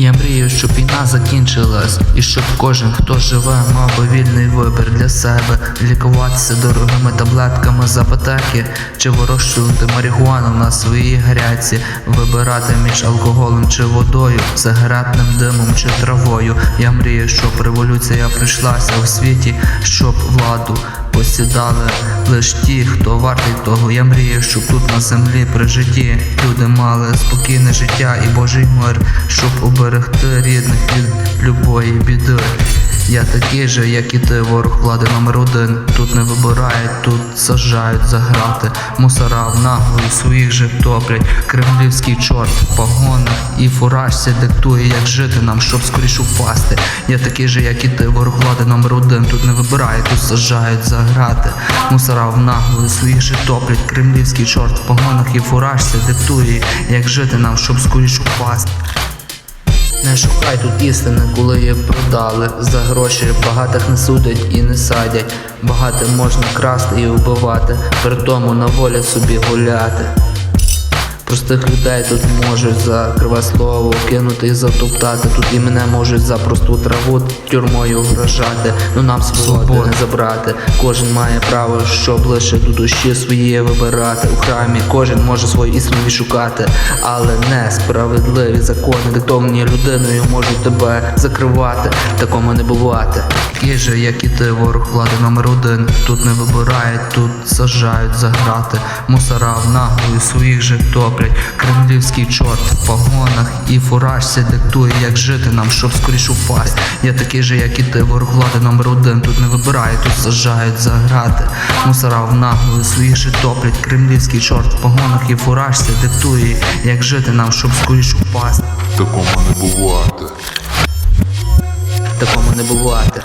Я мрію, щоб війна закінчилась, і щоб кожен, хто живе, мав би вільний вибір для себе, лікуватися дорогими таблетками з аптеки, чи вирощувати марихуану на своїй гряці, вибирати між алкоголем чи водою, сигаретним димом чи травою. Я мрію, щоб революція прийшлася у світі, щоб владу посідали лиш ті, хто вартий того. Я мрію, щоб тут на землі при житті люди мали спокійне життя і Божий мир, щоб уберегти рідних від любої біди. Я такий же, як і ти, ворог влади номер один. Тут не вибирають, тут сажають за грати. Мусора в наглу своїх же топлять. Кремлівський чорт в погонах і фуражці диктує, як жити нам, щоб скоріше впасти. Я такий же, як і ти, ворог влади номер один. Тут не вибирають, тут сажають за грати. Мусора в наглу своїх же топлять. Кремлівський чорт в погонах і фуражці диктує, як жити нам, щоб скоріше впасти. Не шукай тут істини, коли її продали. За гроші багатих не судять і не садять. Багатим можна красти і вбивати, при тому на волі собі гуляти. Простих людей тут можуть за криве слово кинути і затоптати. Тут і мене можуть за просту траву тюрмою вражати. Ну нам свободи не забрати. Кожен має право, щоб лише до душі своєї вибирати. У храмі кожен може свою істину відшукати, але несправедливі закони, диктовані людиною, можуть тебе закривати. Такому не бувати. Такий же, як і ти, ворог влади номер один. Тут не вибирають, тут сажають за грати. Мусора в наглу своїх же топлять. Кремлівський чорт в погонах і фуражці диктує, як жити нам, щоб скоріше впасть. Я такий же, як і ти, ворог влади номер один. Тут не вибирають, тут сажають за грати. Мусора в наглу своїх же топлять. Кремлівський чорт в погонах і фуражці диктує, як жити нам, щоб скоріше впасти. Такому не бувати. Такому не бувати.